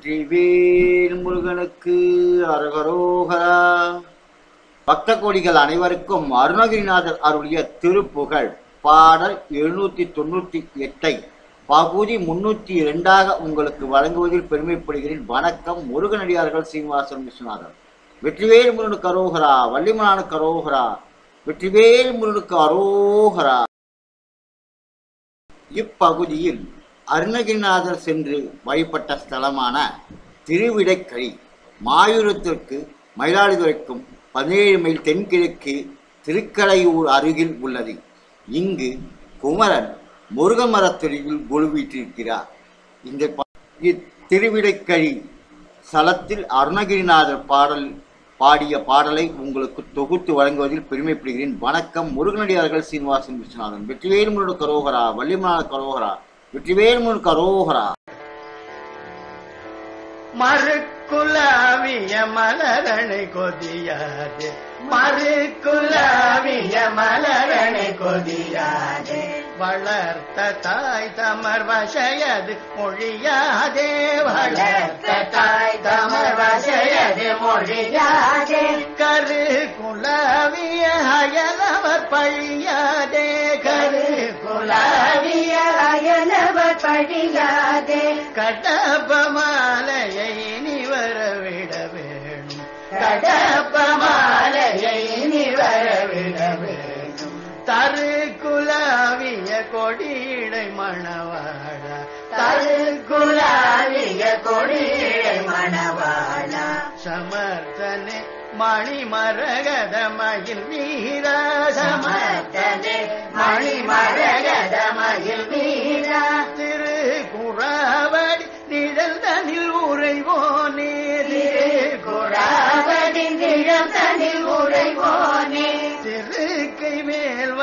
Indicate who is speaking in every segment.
Speaker 1: வெற்றிவேல் முருகனுக்கு அரகரோகரா. பக்த கோடிகள் அனைவருக்கும் அருணகிரிநாதர் அருளிய திருப்புகழ். பாடல் எழுநூத்தி தொண்ணூத்தி எட்டை. பகுதி முன்னூத்தி இரண்டாக உங்களுக்கு வழங்குவதில் பெருமைப்படுகிறேன். வணக்கம் முருகனடியார்கள் சீனிவாசன் விஸ்வநாதன் வெற்றிவேல் முருகனுக்கு அரோகரா வள்ளிமனானுக்கு அரோகரா. வெற்றிவேல் முருகனுக்கு அரோகரா. இப்பகுதியில் அருணகிரிநாதர் சென்று வழிபட்ட ஸ்தலமான திருவிடைக்கழி மாயூரத்திற்கு மயிலாடுதுறைக்கும் பதினேழு மைல் தென்கிழக்கு திருக்கலையூர் அருகில் உள்ளது. இங்கு குமரன் முருக குழுவிட்டிருக்கிறார் இந்த ப- இத்திருவிடைக்கழி ஸ்தலத்தில் அருணகிரிநாதர் பாடல் பாடிய பாடலை உங்களுக்கு தொகுத்து வழங்குவதில் பெருமைப்படுகிறேன். வணக்கம். முருகனடியார்கள் சீனிவாசன் விஸ்வநாதன். வெற்றிவேல் கரோகரா வள்ளிமலான கரோகரா. வெற்றிவேல் முருகன் கரோகரா
Speaker 2: மறுக்குலாவிய மலரணை கொதியாதே. மறுக்குலாவிய மலரணை கொதியாதே. வளர்த்த தாய் தமர் வசையது மொழியாதே. வளர்த்த தாய் தமர் வசையது மொழியாதே. கரு குலாவிய அயலவர் பழியாதே.
Speaker 3: அயலவர் பழியாதே
Speaker 2: கடப்ப மாலையை இனி வரவிட வேணும் கடப்ப மாலையை இனி வரவிட வேணும் தரு குலாவிய கொடியிடை மணவாழா தரு குலாவிய கொடியிடை மணவாழா சமர்த்தனே மணி மரகத மயில் வீரா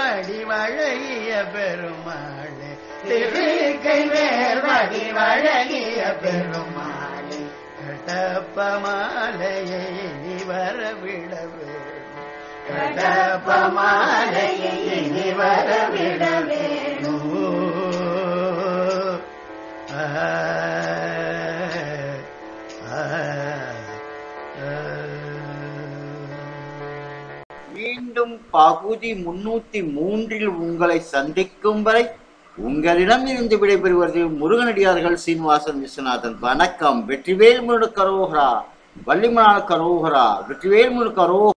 Speaker 2: மேல் வடி வழகிய பெருமாளே திருக்கை மேல் வடி வழகிய பெருமாளே. கடப்ப மாலையை நீ வரவிட வேணும் கடப்ப மாலையை நீ வரவிட
Speaker 1: மீண்டும் பகுதி முன்னூத்தி மூன்றில் உங்களை சந்திக்கும் வரை உங்களிடம் இருந்து விடைபெறுவது முருகனடியார்கள் சீனிவாசன் விஸ்வநாதன். வணக்கம். வெற்றிவேல் முருகன் கரோகரா. வள்ளிமலான கரோகரா. வெற்றிவேல் முருகன் கரோ